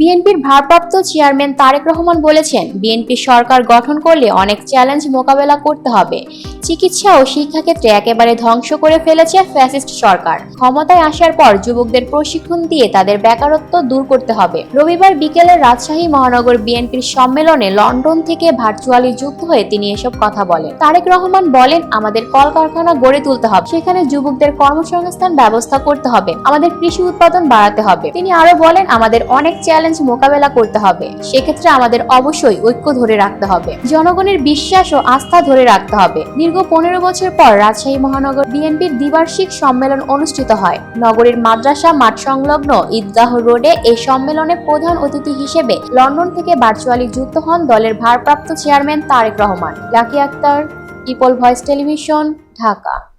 বিএনপির ভারপ্রাপ্ত চেয়ারম্যান তারেক রহমান বলেছেন, বিএনপি সরকার গঠন করলে অনেক চ্যালেঞ্জ মোকাবেলা করতে হবে। চিকিৎসা ও শিক্ষাক্ষেত্রে একেবারে ধ্বংস করে ফেলেছে ফ্যাসিস্ট সরকার। ক্ষমতায় আসার পর যুবকদের প্রশিক্ষণ দিয়ে তাদের বেকারত্ব দূর করতে হবে। রবিবার বিকেলে রাজশাহী মহানগর বিএনপির সম্মেলনে লন্ডন থেকে ভার্চুয়ালি যুক্ত হয়ে তিনি এসব কথা বলেন। তারেক রহমান বলেন, আমাদের কলকারখানা গড়ে তুলতে হবে। সেখানে যুবকদের কর্মসংস্থান ব্যবস্থা করতে হবে। আমাদের কৃষি উৎপাদন বাড়াতে হবে। তিনি আরও বলেন, আমাদের অনেক চ্যালেঞ্জ মোকাবেলা করতে হবে। সেক্ষেত্রে আমাদের অবশ্যই ঐক্য ধরে রাখতে হবে। জনগণের বিশ্বাস ও আস্থা ধরে রাখতে হবে। দীর্ঘ পনেরো বছর পর রাজশাহী মহানগর বিএনপির দ্বিবার্ষিক সম্মেলন অনুষ্ঠিত হয়। নগরীর মাদ্রাসা, মাঠ সংলগ্ন ঈদগাহ রোডে এই সম্মেলনে প্রধান অতিথি হিসেবে লন্ডন থেকে ভার্চুয়ালি যুক্ত হন দলের ভারপ্রাপ্ত chairman Tarek Rahman. Lucky Akter people voice television, Dhaka.